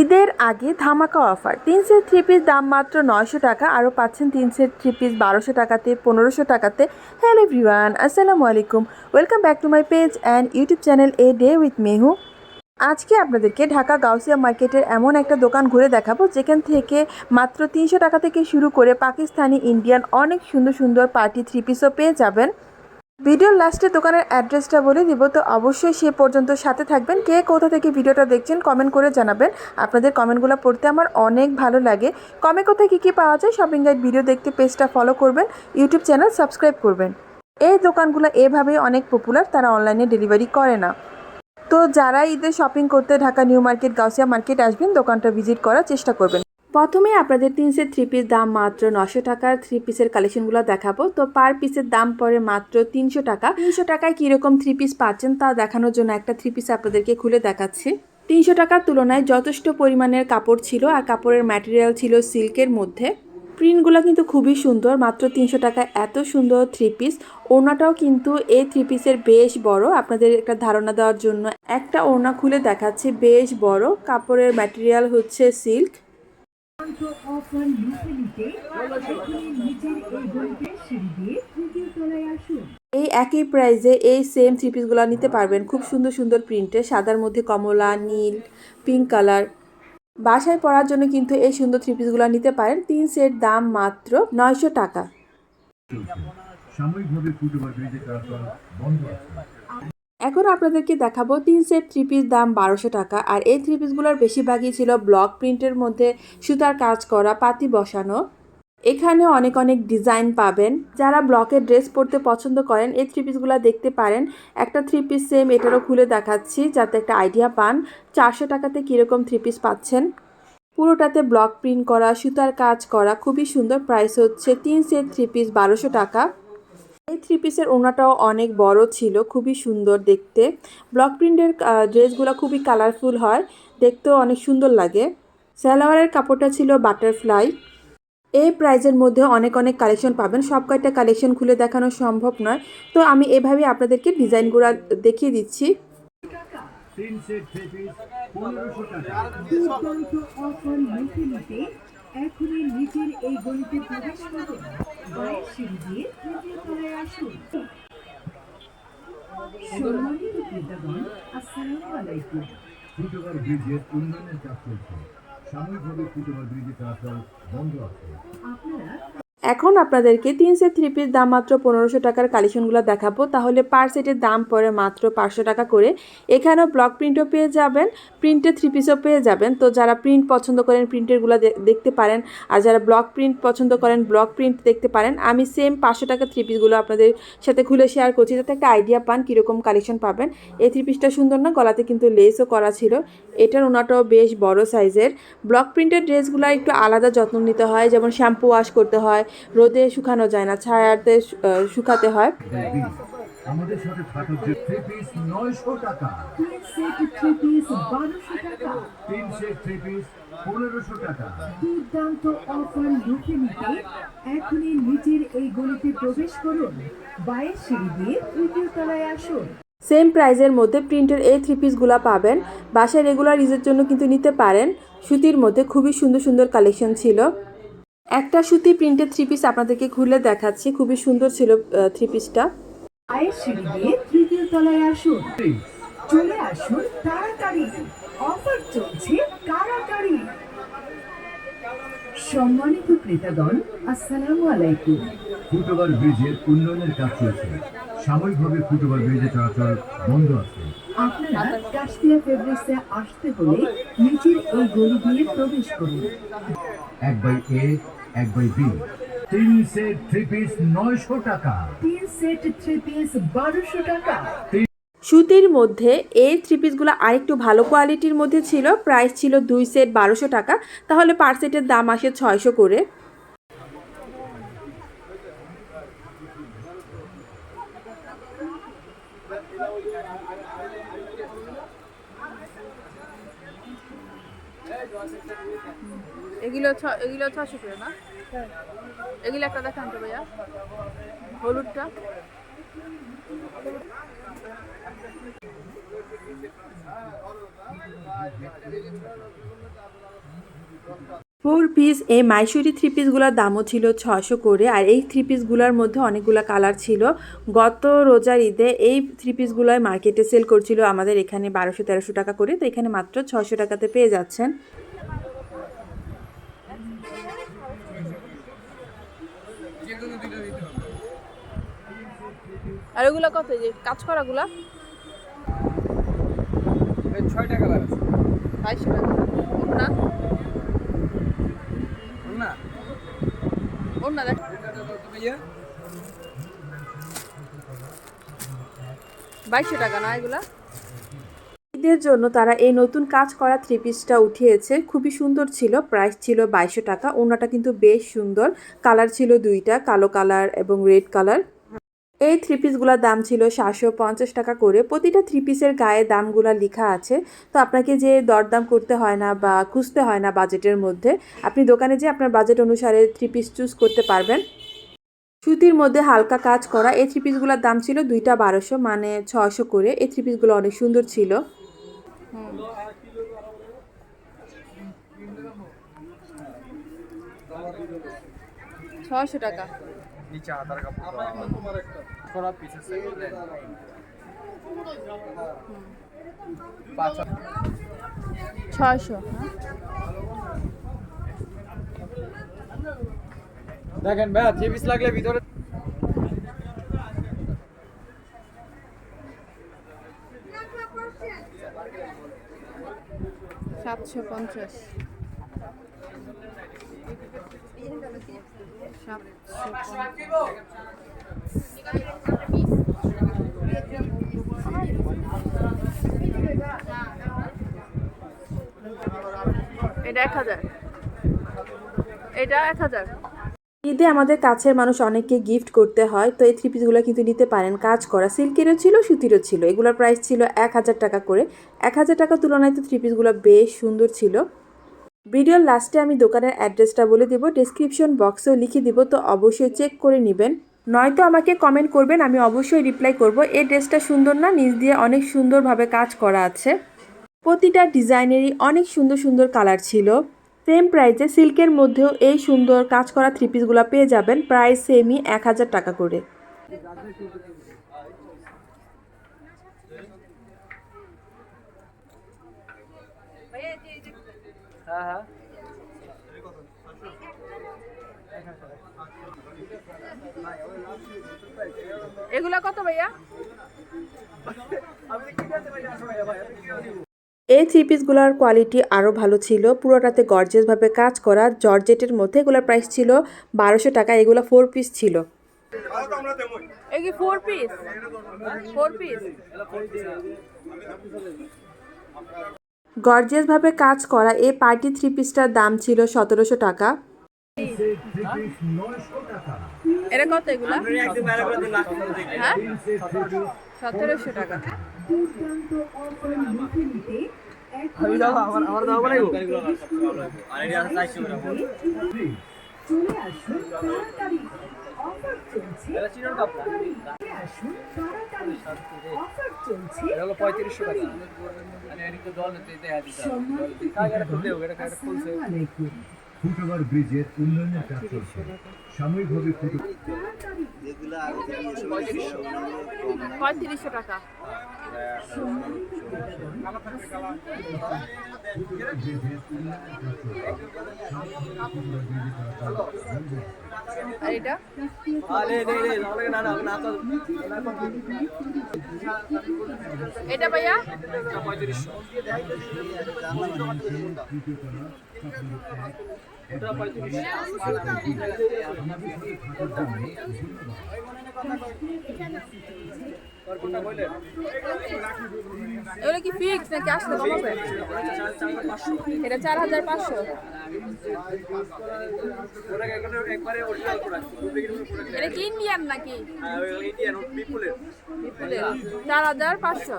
ঈদের আগে ধামাকা অফার। তিন সেট থ্রি পিস দাম মাত্র নয়শো টাকা, আরও পাচ্ছেন তিন সেট থ্রি পিস বারোশো টাকাতে, পনেরোশো টাকাতে। হ্যালো এভরিওয়ান, আসসালামু আলাইকুম। Welcome back to my page and YouTube channel a day with Mehu. আজকে আপনাদেরকে ঢাকা গাউসিয়া মার্কেটের এমন একটা দোকান ঘুরে দেখাবো, যেখান থেকে মাত্র তিনশো টাকা থেকে শুরু করে পাকিস্তানি, ইন্ডিয়ান অনেক সুন্দর সুন্দর পার্টি থ্রি পিসও পেয়ে যাবেন। ভিডিওর লাস্টে দোকানের অ্যাড্রেসটা বলে দিব, তো অবশ্যই সে পর্যন্ত সাথে থাকবেন। কে কোথা থেকে ভিডিওটা দেখছেন কমেন্ট করে জানাবেন। আপনাদের কমেন্টগুলো পড়তে আমার অনেক ভালো লাগে। কমে কোথায় কী কী পাওয়া যায় শপিং গাইড ভিডিও দেখতে পেজটা ফলো করবেন ইউটিউব চ্যানেল সাবস্ক্রাইব করবেন। এই দোকানগুলো এভাবেই অনেক পপুলার তারা অনলাইনে ডেলিভারি করে না। তো যারা ঈদের শপিং করতে Dhaka new market, Gausia market আসবেন, দোকানটা ভিজিট করার চেষ্টা করবেন। প্রথমে আপনাদের তিন সেট থ্রি পিস দাম মাত্র নশো টাকার থ্রি পিসের কালেকশনগুলো দেখাবো। তো পার পিসের দাম পড়ে মাত্র তিনশো টাকা। তিনশো টাকায় কীরকম থ্রি পিস পাচ্ছেন তা দেখানোর জন্য একটা থ্রি পিস আপনাদেরকে খুলে দেখাচ্ছি। তিনশো টাকার তুলনায় যথেষ্ট পরিমাণের কাপড় ছিল আর কাপড়ের ম্যাটেরিয়াল ছিল সিল্কের মধ্যে। প্রিন্টগুলো কিন্তু খুবই সুন্দর, মাত্র তিনশো টাকায় এত সুন্দর থ্রি পিস ওড়নাটাও কিন্তু এই থ্রি পিসের বেশ বড়। আপনাদের একটা ধারণা দেওয়ার জন্য একটা ওড়না খুলে দেখাচ্ছে, বেশ বড়। কাপড়ের ম্যাটেরিয়াল হচ্ছে সিল্ক অফার লুটে নিতে নিচের এই গলিতে সিঁড়ি দিয়ে তৃতীয় তলায় আসুন। এই একই প্রাইসে এই সেম থ্রি পিসগুলো নিতে পারবেন। খুব সুন্দর সুন্দর প্রিন্টে সাদার মধ্যে কমলা নীল পিঙ্ক কালার বাসায় পরার জন্য কিন্তু এই সুন্দর থ্রি পিসগুলো নিতে পারেন। তিন সেট দাম মাত্র নয়শো টাকা। সাময়িকভাবে ফুটওভার ব্রিজে চলাচল বন্ধ আছে। এখন আপনাদেরকে দেখাবো তিন সেট থ্রি পিস দাম বারোশো টাকা আর এই থ্রি পিসগুলোর বেশিরভাগই ছিল ব্লক প্রিন্টের মধ্যে সুতার কাজ করা, পাতি বসানো। এখানে অনেক অনেক ডিজাইন পাবেন। যারা ব্লকের ড্রেস পরতে পছন্দ করেন, এই থ্রি পিসগুলো দেখতে পারেন। একটা থ্রি পিস সেম এটারও খুলে দেখাচ্ছি, যাতে একটা আইডিয়া পান। চারশো টাকাতে কীরকম থ্রি পিস পাচ্ছেন? পুরোটাতে ব্লক প্রিন্ট করা, সুতার কাজ করা, খুবই সুন্দর প্রাইস হচ্ছে। তিন সেট থ্রি পিস বারোশো টাকা। থ্রি পিসের ওনাটাও অনেক বড় ছিল খুবই সুন্দর দেখতে। ব্লক প্রিন্টের ড্রেসগুলো খুবই কালারফুল হয় দেখতেও অনেক সুন্দর লাগে। সালোয়ারের কাপড়টা ছিল বাটারফ্লাই। এই প্রাইজের মধ্যে অনেক অনেক কালেকশন পাবেন সব কয়টা কালেকশন খুলে দেখানো সম্ভব নয়। তো আমি এভাবে আপনাদেরকে ডিজাইনগুলো দেখিয়ে দিচ্ছি। তিন সেট এখনই নিচের এই গলিতে প্রবেশ করুন। সিঁড়ি দিয়ে তৃতীয় তলায় আসুন। সম্মানিত ক্রেতাগণ আসসালামু আলাইকুম। ফুটওভার ব্রিজের উন্নয়নের কাজ চলছে। সাময়িকভাবে ফুটওভার ব্রিজে চলাচল বন্ধ আছে। আপনারা এখন আপনাদেরকে তিন সেট থ্রি পিস দাম মাত্র পনেরোশো টাকার কালেকশনগুলো দেখাবো। তাহলে পার সেটের দাম পড়ে মাত্র পাঁচশো টাকা করে। এখানেও ব্লক প্রিন্টও পেয়ে যাবেন প্রিন্টের থ্রি পিসও পেয়ে যাবেন। তো যারা প্রিন্ট পছন্দ করেন প্রিন্টেরগুলো দেখতে পারেন, আর যারা ব্লক প্রিন্ট পছন্দ করেন ব্লক প্রিন্ট দেখতে পারেন। আমি সেম পাঁচশো টাকা থ্রি পিসগুলো আপনাদের সাথে খুলে শেয়ার করছি, যাতে একটা আইডিয়া পান কীরকম কালেকশন পাবেন। এই থ্রি পিসটা সুন্দর না, গলাতে কিন্তু লেসও করা ছিল। এটার ওনাটাও বেশ বড় সাইজের ব্লক প্রিন্টের ড্রেসগুলো একটু আলাদা যত্ন নিতে হয়, যেমন শ্যাম্পু ওয়াশ করতে হয় রোদে শুকানো যায় না ছায়াতে শুকাতে হয়। দেবী, আমাদের সাথে থাকার যে থ্রি পিস নয়শো টাকা। তিন সেট থ্রি পিস বারোশো টাকা তিন সেট থ্রি পিস পনেরোশো টাকা। দুর্দান্ত অফার লুটে নিতে এখনই নিচের এই গলিতে প্রবেশ করুন। বাইরের সিঁড়ি দিয়ে তৃতীয় তলায় আসুন। সেম প্রাইজের মধ্যে প্রিন্টের এই থ্রি পিসগুলো পাবেন। বাসায় রেগুলার ইউজের জন্য কিন্তু নিতে পারেন। সুতির মধ্যে খুবই সুন্দর সুন্দর কালেকশন ছিল। একটা সুতি প্রিন্টের থ্রি পিস আপনাদেরকে খুলে দেখাচ্ছি। খুবই সুন্দর ছিল থ্রি পিসটা বাইরের সিঁড়ি দিয়ে তৃতীয় তলায় আসুন। চলে আসুন তাড়াতাড়ি। অফার চলছে কারাকারি সম্মানিত ক্রেতাগণ আসসালামু আলাইকুম। ফুটওভার ব্রিজের উন্নয়নের কাজ চলছে। সাময়িকভাবে ফুটওভার ব্রিজে চলাচল বন্ধ আছে। আপনারা কাশতিয়া ফেব্রিক্সে আসতে হলে নিচের এই গলি দিয়ে প্রবেশ করুন। এক বাই এ এক বাই বি তিন সেট থ্রি পিস নয়শো টাকা। তিন সেট থ্রি পিস বারোশো টাকা। সুতির মধ্যে এই থ্রি পিসগুলো আরেকটু ভালো কোয়ালিটির মধ্যে ছিল। প্রাইস ছিল দুই সেট বারোশো টাকা। তাহলে পার সেটের দাম আসে ছয়শো করে। এগুলো ছ এগুলো ছশো করে না? এগুলো একটা দেখান তো ভাইয়া। হলুদটা। ফোর পিস এই মাইসুরি থ্রি পিসগুলোর দামও ছিল ছশো করে আর এই থ্রি পিসগুলোর মধ্যে অনেকগুলো কালার ছিল। গত রোজার ঈদে এই থ্রি পিসগুলোই মার্কেটে সেল করছিল আমাদের এখানে বারোশো তেরোশো টাকা করে তো এখানে মাত্র ছশো টাকাতে পেয়ে যাচ্ছেন। আর ওগুলো কত যে কাজ করাগুলা ছয়টা কালার আছে। বাইশশো টাকা। ওনা না। দেখ। ইয়ে বাইশশো টাকা না এগুলা? ঈদের জন্য তারা এই নতুন কাজ করা থ্রি পিসটা উঠিয়েছে। খুবই সুন্দর ছিল প্রাইস ছিল বাইশশো টাকা। ওনাটা কিন্তু বেশ সুন্দর। কালার ছিল দুইটা, কালো কালার এবং রেড কালার এই থ্রি পিসগুলোর দাম ছিল সাতশো পঞ্চাশ টাকা করে। প্রতিটা থ্রি পিসের গায়ে দামগুলো লেখা আছে। তো আপনাকে যে দরদাম করতে হয় না বা খুঁজতে হয় না বাজেটের মধ্যে, আপনি দোকানে যে আপনার বাজেট অনুসারে থ্রি পিস চুজ করতে পারবেন। সুতির মধ্যে হালকা কাজ করা, এই থ্রি পিসগুলোর দাম ছিল দুইটা বারোশো মানে ছশো করে। এই থ্রি পিসগুলো অনেক সুন্দর ছিল। ছশো টাকা। নিচে হাতার কাপড় ছয়শো দেখেন ভাই থ্রি পিস লাগলে ভিতরে সাতশো পঞ্চাশ। এটা এক হাজার। এটা ঈদে আমাদের কাছের মানুষ অনেককে গিফট করতে হয়, তো এই থ্রি পিসগুলো কিন্তু নিতে পারেন। কাজ করা, সিল্কেরও ছিল, সুতিরও ছিল। এগুলোর প্রাইস ছিল এক হাজার টাকা করে। এক হাজার টাকার তুলনায় তো থ্রি পিসগুলো বেশ সুন্দর ছিল। ভিডিওর লাস্টে আমি দোকানের অ্যাড্রেসটা বলে দেবো ডেসক্রিপশন বক্সেও লিখে দিব, তো অবশ্যই চেক করে নেবেন। নয়তো আমাকে কমেন্ট করবেন, আমি অবশ্যই রিপ্লাই করব। এই ড্রেসটা সুন্দর না, নিচ দিয়ে অনেক সুন্দরভাবে কাজ করা আছে। প্রতিটা ডিজাইনেরই অনেক সুন্দর সুন্দর কালার ছিল। সেম প্রাইসে সিল্কের মধ্যেও এই সুন্দর কাজ করা থ্রি পিসগুলো পেয়ে যাবেন প্রাইস সেমই এক হাজার টাকা করে। হ্যাঁ হ্যাঁ এগুলা কত ভাইয়া? এই থ্রি পিসগুলোর কোয়ালিটি আরও ভালো ছিল। পুরোটাতে গর্জেসভাবে কাজ করা জর্জেটের মধ্যে এগুলোর প্রাইস ছিল বারোশো টাকা এগুলো ফোর পিস ছিল। এই ফোর পিস ফোর পিস গর্জিয়াসভাবে কাজ করা এই পার্টি থ্রি পিসটার দাম ছিল সতেরোশো টাকা। এটা কত এগুলা? হ্যাঁ? সতেরোশো টাকা। চলে আসুন তাড়াতাড়ি অফার চলছে। এটা চিনোর কাপড়। চলে আসুন তাড়াতাড়ি। অফার চলছে। হলো পঁয়ত্রিশশো টাকা। মানে ফুটওভার ব্রিজের উন্নয়নের কাজ চলছে। সাময়িকভাবে ফুট পঁয়ত্রিশশো টাকা আর এটা আরে রে রে আমাকে না না না এটা ভাইয়া পঁয়ত্রিশশো এগুলো কি ফিক্স নাকি আসলে কমাবে এটা চার হাজার পাঁচশো। এটা কি ইন্ডিয়ান নাকি? চার হাজার পাঁচশো।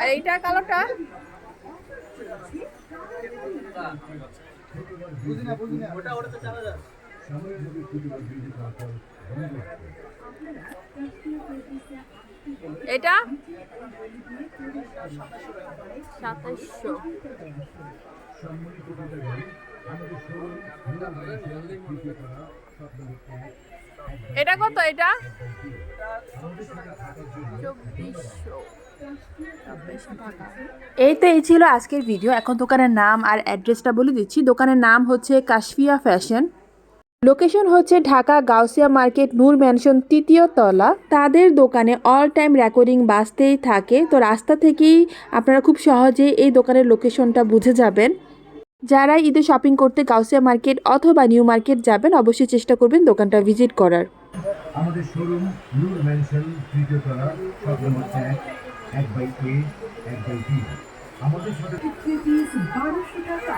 আর এইটা কালোটা? এটা? এক এটা কত এটা? চব্বিশশো। এই তো এই ছিল আজকের ভিডিও। এখন দোকানের নাম আর অ্যাড্রেসটা বলে দিচ্ছি। দোকানের নাম হচ্ছে কাশফিয়া ফ্যাশন। লোকেশন হচ্ছে ঢাকা গাউসিয়া মার্কেট, নূর ম্যানশন তৃতীয় তলা। তাদের দোকানে অল টাইম রেকর্ডিং বাজতেই থাকে। তো রাস্তা থেকেই আপনারা খুব সহজেই এই দোকানের লোকেশনটা বুঝে যাবেন। যারা ঈদে শপিং করতে গাউসিয়া মার্কেট অথবা নিউ মার্কেট যাবেন, অবশ্যই চেষ্টা করবেন দোকানটা ভিজিট করার। আমাদের শোরুম নূর ম্যানশন তৃতীয় তলা এক বাই এ এক বাই বি আমাদের সাথে বারোশো টাকা